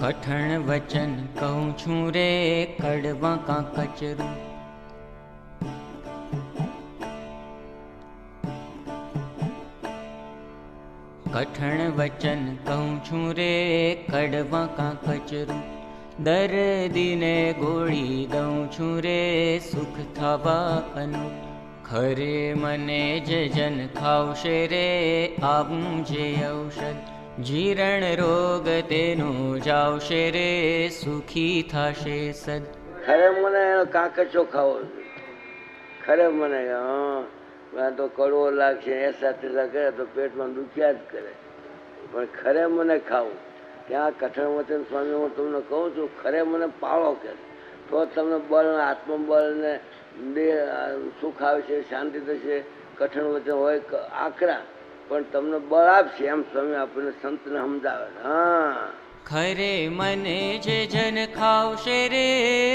કઠણ વચન કહું છું રે, કડવા કા કચરું. કઠણ વચન કહું છું રે, કડવા કા કચરું. દર્દીને ગોળી દઉં છું રે, સુખ થવાનું ખરે મને જ જન ખાવશે રે, આવું જે ઔષધ જીરણ રોગ તેનું જાવશે રે, સુખી થશે સદ. ખરે મને કાકચો ખાવો ખરે મને, હા. તો કડવો લાગશે, એ સાથે કરે તો પેટમાં દુખ્યા જ કરે. પણ ખરે મને ખાવું. ત્યાં કઠણ વચન સ્વામી, હું તમને કહું છું, ખરે મને પાળો કે. તો તમને બળ, આત્મબળ ને સુખ આવશે, શાંતિ થશે. કઠણ વચન હોય આકરા. પણ તમને બળ આપશે એમ સ્વામી આપણને સંતને સમજાવે હા. ખરે મને જે જન ખાવશે રે,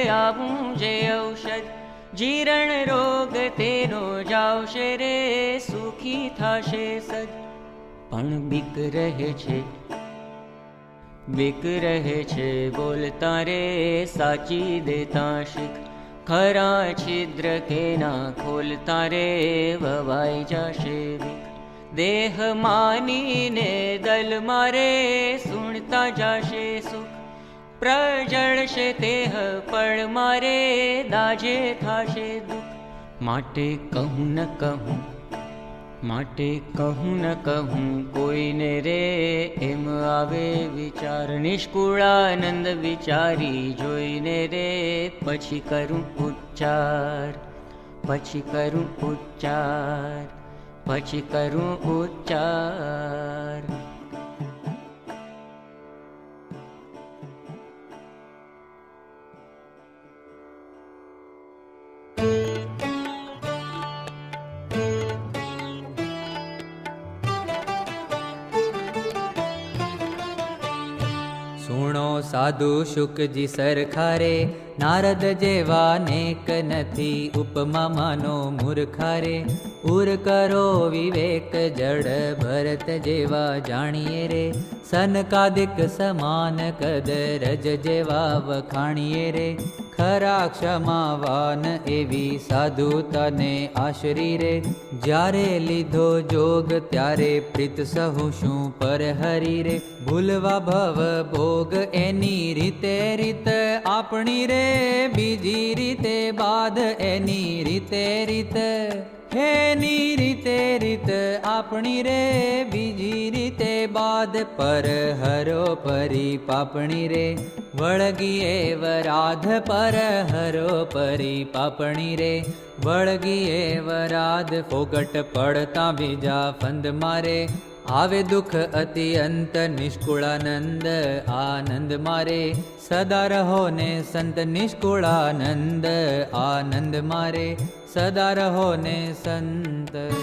આવું જે ઔષધ જીરણ રોગ તેનો જાવશે રે, સુખી થશે સદ પણ બીક રહે છે, બીક રહે છે બોલતા રે, સાચી દેતા શીખ. ખરા છિદ્ર કે ના ખોલતા રે, વવાઈ જશે બીક. દેહ માનીને દલ મારે સુણતા જાશે સુખ. પ્રજળશે તેહ પણ મારે દાજે થાશે દુઃખ. માટે કહું ન કહું, માટે કહું ન કહું, કોઈને રે એમ આવે વિચાર. નિષ્કુળાનંદ વિચારી જોઈને રે, પછી કરું ઉચ્ચાર, પછી કરું ઉચ્ચાર. પછી કરું ઉચ્ચાર સુણો સાધુ શુકજી સરખારે નારદ જેવા નેક નથી ઉપમા માનો મૂર્ખારે ઉર કરો વિવેક જડ ભરત જેવા જાણીએ રે. સનકાદિક સમાન કદ રજ જેવા વખાણીએ રે. ખરા ક્ષમાવાન એવી સાધુ તને આશરી રે. જ્યારે લીધો જોગ ત્યારે પ્રીત સહુ શું પર હરી રે. ભૂલવા ભવ ભોગ એની રીતે રીત આપણી રે બીજી રીતે બાદ એની રીતે રીત એની રીતે રીત આપણી રે બીજી રીતે બાદ પર હરો પરી પાપણી રે વળગીએ વરાધ પર હરો પરી પાપણી રે વળગીએ વરાધ ફોગટ પડતા બીજા ફંદ મારે આવે દુઃખ અતિ અંત, નિષ્કુળાનંદ, આનંદ મારે. સદા રહો ને સંત નિષ્કુળાનંદ, આનંદ મારે. સદા રહો ને સંત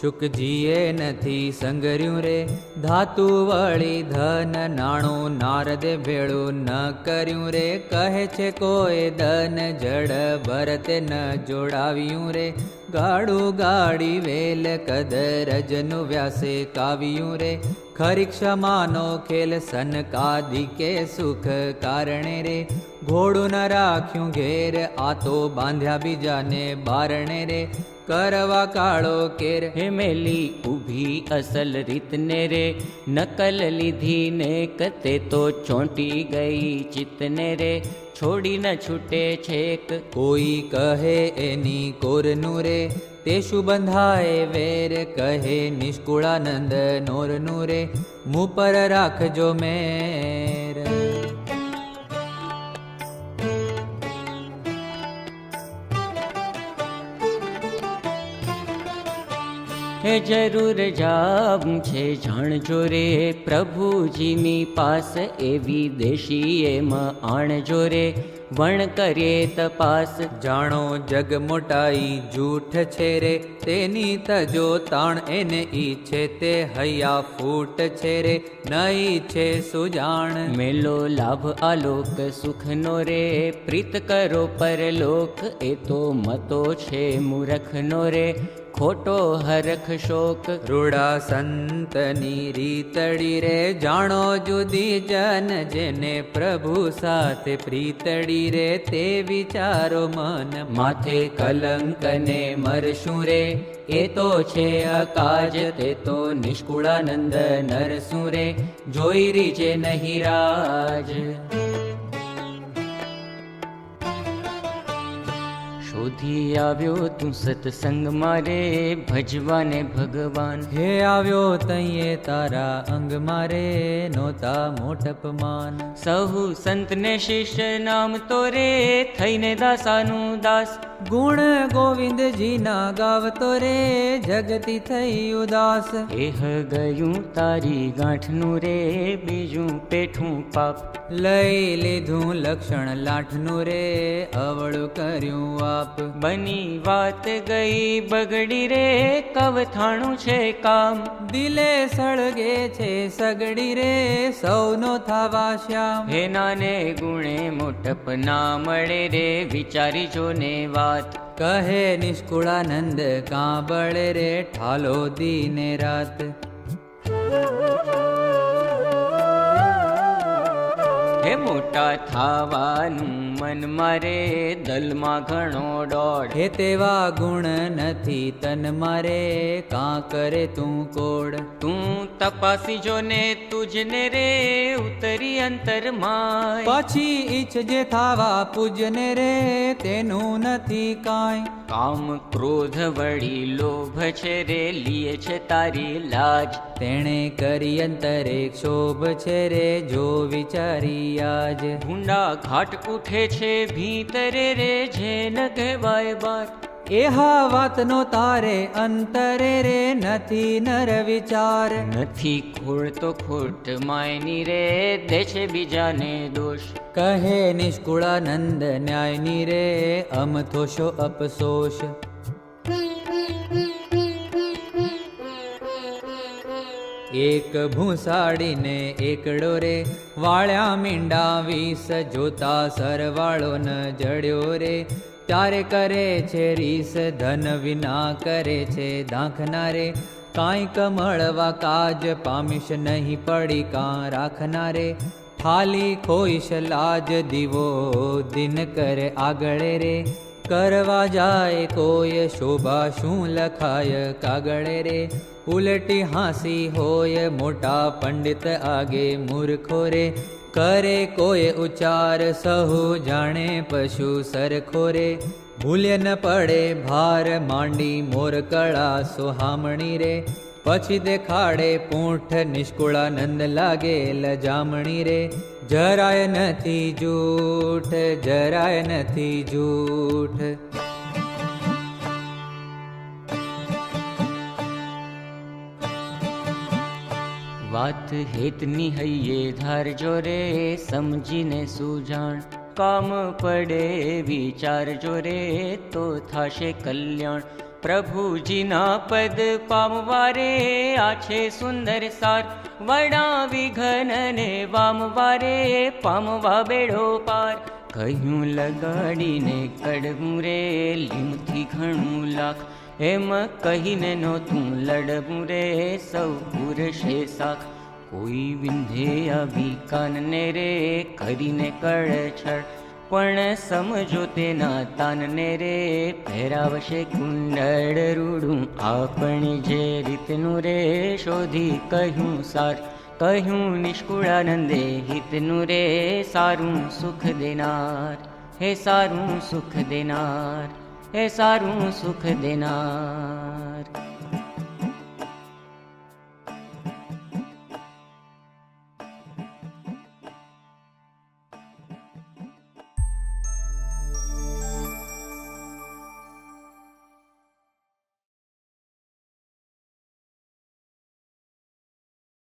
શુકજીએ નથી સંગર્યું રે. ધાતુ વળી ધન નાણું નારદે ભેળું ન કર્યું રે. કહે છે કોઈ ધન જડ ભરતે ન જોડાવ્યું રે. ગાડું ગાડી વેલ કદર જનું વ્યાસે કાવ્યું રે. ખરી ક્ષમાનો ખેલ સનકાદિકે સુખ કારણે રે. ઘોડું ન રાખ્યું ઘેર, આ તો બાંધ્યા બીજાને બારણે રે. કરવા કાળો કેર હેમેલી ઊભી અસલ રીતને રે નકલ લીધી ને કતે તો ચોંટી ગઈ ચિત્તને રે છોડી ન છૂટે છેક કોઈ કહે એની કોરનું રે તે શું બંધાય વેર કહે નિષ્કુળાનંદ નોરનું રે મું પર રાખજો મેર હે જરૂર જાવું છે જાણજો રે પ્રભુજીની પાસ એવી દેશી એમાં આણજો રે. વણ કરે તપાસ. જાણો જગ મોટાઈ જૂઠ છે રે તેની તજો તાણ એને ઈચ્છે તે હૈયા ફૂટ છે રે નહીં છે સુજાણ. મેલો લાભ આલોક સુખનો રે પ્રીત કરો પરલોક એ તો મતો છે મૂરખનો રે. ખોટો હરખ શોક રૂડા સંતની રીતડી રે. જાણો જુદી જન જેને પ્રભુ સાથે પ્રીતડી રે. તે વિચારો મન માથે કલંક ને મરશું રે. એ તો છે અકાજ, તે તો નિષ્કુળાનંદ નરસું રે. જોઈ રી છે નહીં રાજ. શોધી આવ્યો તું સત્સંગ મારે ભજવાને ભગવાન. હે આવ્યો તઈએ તારા અંગ મારે નોતા મોટપમાન સહુ સંતને શિષ્ય નામ તો રે થઈને દાસાનું દાસ. ગુણ ગોવિંદજીના ગાવતો રે જગતી થઈ ઉદાસ. એહ ગયું તારી ગાંઠનું રે બીજું પેઠું પાપ. લઈ લીધું લક્ષણ લાઠનું રે અવળું કર્યું આપ. બની વાત ગઈ બગડી રે કવથાણું છે કામ. દિલે સળગે છે સગડી રે સૌનો થાવા શ્યામ. હે નાને ગુણે મોટપ ના મળે રે વિચારી જો ને વાત કહે નિષ્કુળાનંદ કાં બળે રે ઠાલો દીને રાત. હે મોટા થાવાનું મન મારે દલમાં ઘણો દોડ હે તેવા ગુણ નથી તન મારે કાં કરે તું કોડ. તું તપાસી જો ને તુજને રે ઉતરી અંતરમાં પછી ઈચ્છજે થાવા પૂજને રે તેનું નથી કાંઈ. કામ ક્રોધ વળી લોભ છે રે લીએ છે તારી લાજ. તેણે કરી અંતરે ક્ષોભ છે રે જો વિચારી આજ. ભૂંડા ઘાટ ઉઠે છે ભીતરે રે જેન કહેવાય બાર. એહા વાતનો તારે અંતરે રે નથી નર વિચાર. નથી ખોળ તો ખોટ માયની રે દે છે બીજાને દોષ. કહે નિષ્કુળાનંદ ન્યાયની રે અમ શો અપસોષ એક ભૂસાડીને એકડો રે વાળ્યા મીંડા વીસ જોતા સરવાળો ન જડ્યો રે. ત્યારે કરે છે રીસ, ધન વિના કરે છે દાખના રે. કાંઈક મળવા કાજ પામીશ નહીં પડી કાં રાખનારે ખાલી ખોઈશ લાજ દીવો દિન કરે આગળ રે. કરવા જાય કોઈ શોભા શું લખાય કાગળે રે ઉલટી હાંસી હોય મોટા પંડિત આગે મૂર્ખો રે કરે કોઈ ઉચ્ચાર સહુ જાણે પશુ સરખો રે ભૂલ્ય ન પડે ભાર માંડી મોર કળા સુહામણી રે પછી દેખાડે પૂંઠ નિષ્કુળાનંદ લાગે લજામણી રે જરાય નથી જૂઠ, જરાય નથી જૂઠ. વાત હેતની હૈયે ધારજો રે સમજીને સુજાણ. કામ પડે વિચારજો રે તો થાશે કલ્યાણ. પ્રભુજીના પદ પામવારે આ છે સુંદર સાર વડા વિઘનને વામવારે પામવા બેડો પાર. કહ્યું લગાડીને કડવું રે, લીમથી ઘણું લાખ. એમ કહીને નહોતું લડવું રે, સૌ પુરશે શાખ. કોઈ વિંધે આવી કાનને રે, કરીને કળછળ પણ સમજો તેના તાનને રે, પહેરાવશે કુંડળ રૂડું. આપણે જે રીતનું રે શોધી કહ્યું સાર, કહ્યું નિષ્કુળાનંદે હિતનું રે સારું સુખ દેનાર. હે સારું સુખ દેનાર, હે સારું સુખ દેનાર.